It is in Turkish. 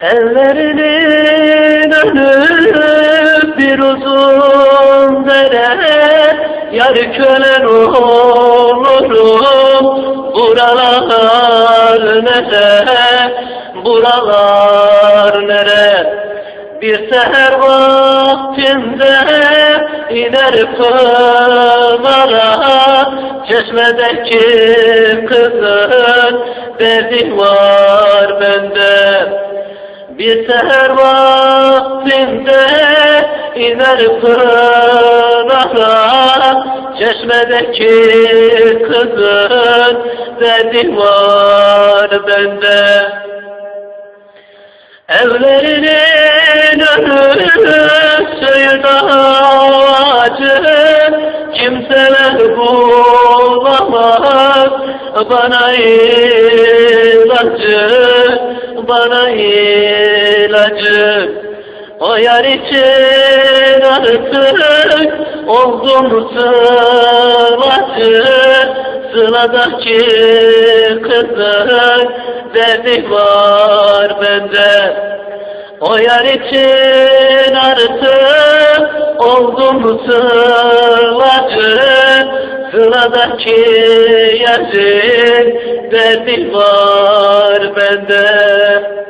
Ellerinin önü bir uzun dere Yar kölen olurum. Buralar nere Buralar nere? Bir seher vaktinde iner pınara Çeşmedeki kızın derdi var bende bir seher vaktinde iner pınara Çeşmedeki kızın derdi var bende. Evlerinin önü söğüt ağacı Kimseler bulamaz bana ilacı Bana ilacı. O yar için artık oldum sılacı Sıladaki kızın derdi var bende. O yar için artık oldum sılacı Sıradaki yarın derdi var bende